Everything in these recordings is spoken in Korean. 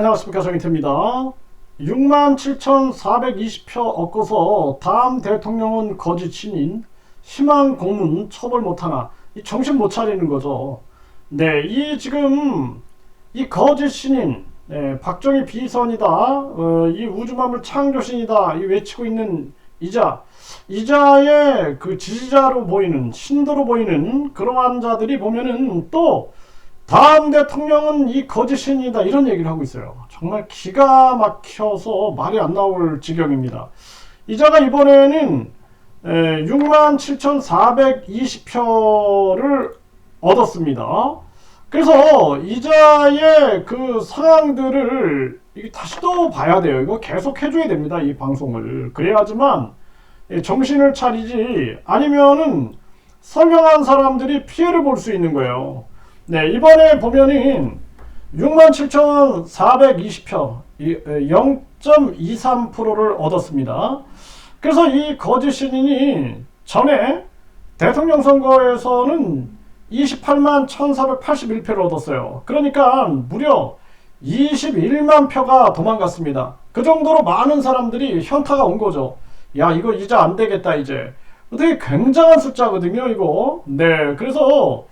안녕하십니까 정인태입니다. 67,420표 얻고서 다음 대통령은 거짓 신인 희망 고문 처벌 못하나 이 정신 못 차리는 거죠. 네, 이 지금 이 거짓 신인 네, 박정희 비선이다, 어, 이 우주만물 창조신이다 이 외치고 있는 이자 이자의 그 지지자로 보이는 신도로 보이는 그러한 자들이 보면은 또 다음 대통령은 이 거짓신이다 이런 얘기를 하고 있어요. 정말 기가 막혀서 말이 안 나올 지경입니다. 이자가 이번에는 67,420표를 얻었습니다. 그래서 이자의 그 상황들을 다시 또 봐야 돼요. 이거 계속 해줘야 됩니다. 이 방송을. 그래야지만 정신을 차리지 아니면은 선량한 사람들이 피해를 볼 수 있는 거예요. 네, 이번에 보면은 67,420표, 0.23%를 얻었습니다. 그래서 이 거짓 신인이 전에 대통령 선거에서는 28만 1,481표를 얻었어요. 그러니까 무려 21만 표가 도망갔습니다. 그 정도로 많은 사람들이 현타가 온 거죠. 야, 이거 이제 안 되겠다, 이제. 되게 굉장한 숫자거든요, 이거. 네, 그래서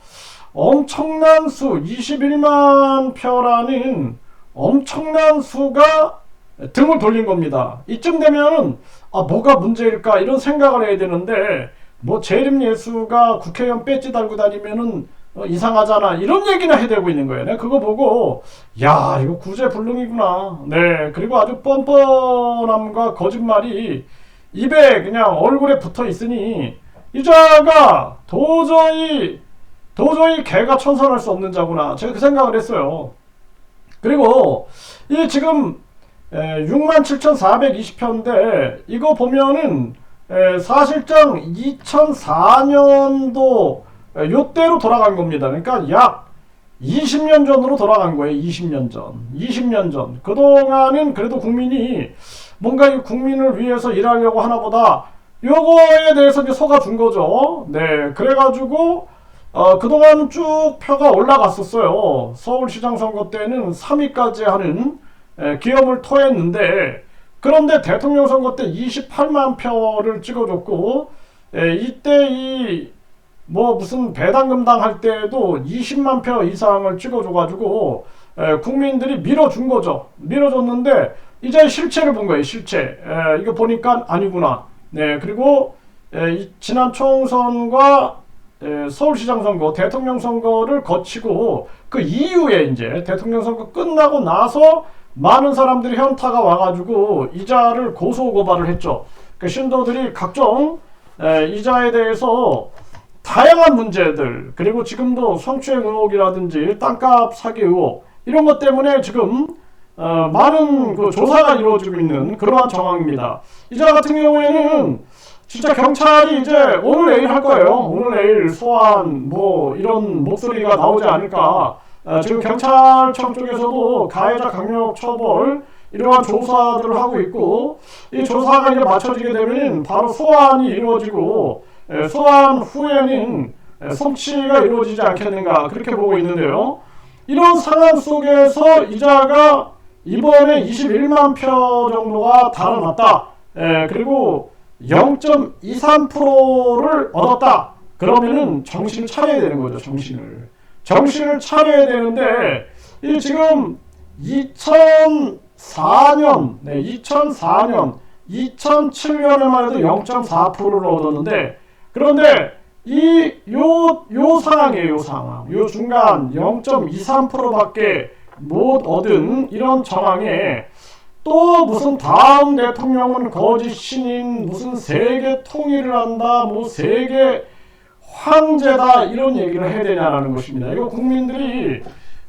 엄청난 수, 21만 표라는 엄청난 수가 등을 돌린 겁니다. 이쯤 되면 아 뭐가 문제일까 이런 생각을 해야 되는데 뭐 재림 예수가 국회의원 배지 달고 다니면은 어, 이상하잖아 이런 얘기나 해대고 있는 거예요. 내가 그거 보고 야 이거 구제불능이구나. 네 그리고 아주 뻔뻔함과 거짓말이 입에 그냥 얼굴에 붙어 있으니 이자가 도저히 도저히 개가 천선할 수 없는 자구나. 제가 그 생각을 했어요. 그리고 이 지금 67,420표인데 이거 보면은 사실상 2004년도 요때로 돌아간 겁니다. 그러니까 약 20년 전으로 돌아간 거예요. 20년 전. 20년 전. 그동안은 그래도 국민이 뭔가 이 국민을 위해서 일하려고 하나 보다 요거에 대해서 이제 속아준 거죠. 네. 그래가지고 어, 그동안 쭉 표가 올라갔었어요. 서울시장 선거 때는 3위까지 하는 에, 기염을 토했는데 그런데 대통령 선거 때 28만 표를 찍어줬고 에, 이때 이 뭐 무슨 배당금당 할 때도 20만 표 이상을 찍어줘가지고 에, 국민들이 밀어준 거죠. 밀어줬는데 이제 실체를 본 거예요. 실체. 에, 이거 보니까 아니구나. 네 그리고 에, 이, 지난 총선과 예, 서울시장 선거, 대통령 선거를 거치고 그 이후에 이제 대통령 선거 끝나고 나서 많은 사람들이 현타가 와가지고 이자를 고소 고발을 했죠. 그 신도들이 각종 예, 이자에 대해서 다양한 문제들 그리고 지금도 성추행 의혹이라든지 땅값 사기 의혹 이런 것 때문에 지금 어, 많은 그 조사가 이루어지고 있는 그러한 정황입니다. 이자 같은 경우에는 진짜 경찰이 이제 오늘 내일 할 거예요. 오늘 내일 소환 뭐 이런 목소리가 나오지 않을까. 어, 지금 경찰청 쪽에서도 가해자 강력 처벌 이러한 조사들을 하고 있고 이 조사가 이제 맞춰지게 되면 바로 소환이 이루어지고 에, 소환 후에는 에, 성취가 이루어지지 않겠는가 그렇게 보고 있는데요. 이런 상황 속에서 이자가 이번에 21만 표 정도가 달아났다. 에, 그리고 0.23%를 얻었다. 그러면은 정신을 차려야 되는 거죠, 정신을. 정신을 차려야 되는데, 이 지금 2004년, 네, 2004년, 2007년에만 해도 0.4%를 얻었는데, 그런데 이, 요, 요 상황이에요, 요 상황. 요 중간 0.23%밖에 못 얻은 이런 정황에 또 무슨 다음 대통령은 거짓 신인 무슨 세계 통일을 한다 뭐 세계 황제다 이런 얘기를 해야 되냐라는 것입니다. 이거 국민들이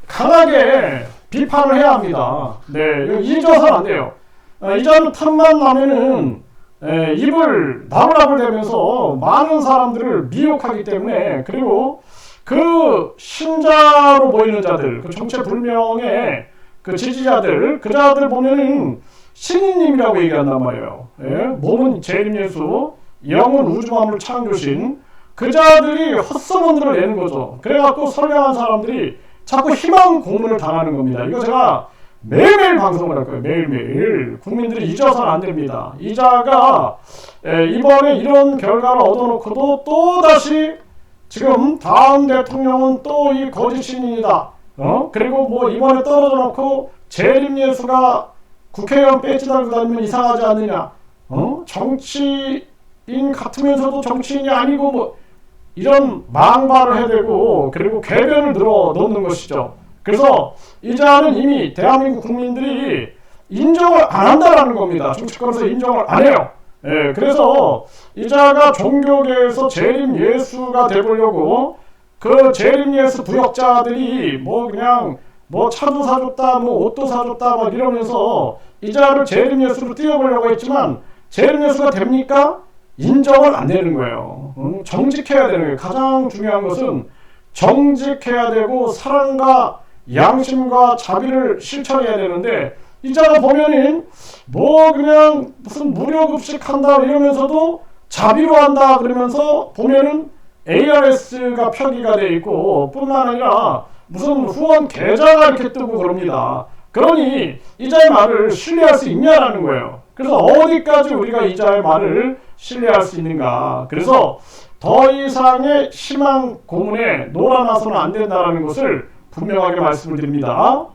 강하게 비판을 해야 합니다. 네, 잊어서는 안 돼요. 아, 이자는 탐만 나면은 에, 입을 나불나불 대면서 많은 사람들을 미혹하기 때문에 그리고 그 신자로 보이는 자들, 그 정체 불명의 그 지지자들, 그 자들 보면은 신인님이라고 얘기한단 말이에요. 예? 몸은 재림 예수, 영은 우주 만물 창조신, 그 자들이 헛소문들을 내는 거죠. 그래갖고 선량한 사람들이 자꾸 희망 고문을 당하는 겁니다. 이거 제가 매일매일 방송을 할 거예요. 매일매일. 국민들이 잊어서는 안 됩니다. 이자가 에, 이번에 이런 결과를 얻어놓고도 또다시 지금 다음 대통령은 또 이 거짓 신인이다. 어? 그리고 뭐 이번에 떨어져 놓고 재림 예수가 국회의원 배지 달고 다니면 이상하지 않느냐. 어? 정치인 같으면서도 정치인이 아니고 뭐 이런 망발을 해대고 그리고 궤변을 늘어 놓는 것이죠. 그래서 이자는 이미 대한민국 국민들이 인정을 안 한다라는 겁니다. 정치권에서 인정을 안 해요. 예, 그래서 이자가 종교계에서 재림 예수가 되보려고 그 재림 예수 부역자들이 뭐 그냥 뭐 차도 사줬다, 뭐 옷도 사줬다, 막 이러면서 이자를 재림 예수로 띄워보려고 했지만 재림 예수가 됩니까? 인정을 안 되는 거예요. 음, 정직해야 되는 거예요. 가장 중요한 것은 정직해야 되고 사랑과 양심과 자비를 실천해야 되는데 이자가 보면은 뭐 그냥 무슨 무료 급식 한다 이러면서도 자비로 한다 그러면서 보면은 ARS가 표기가 돼 있고 뿐만 아니라 무슨 후원 계좌가 이렇게 뜨고 그럽니다. 그러니 이자의 말을 신뢰할 수 있냐라는 거예요. 그래서 어디까지 우리가 이자의 말을 신뢰할 수 있는가? 그래서 더 이상의 희망 고문에 놀아나서는 안 된다라는 것을 분명하게 말씀을 드립니다.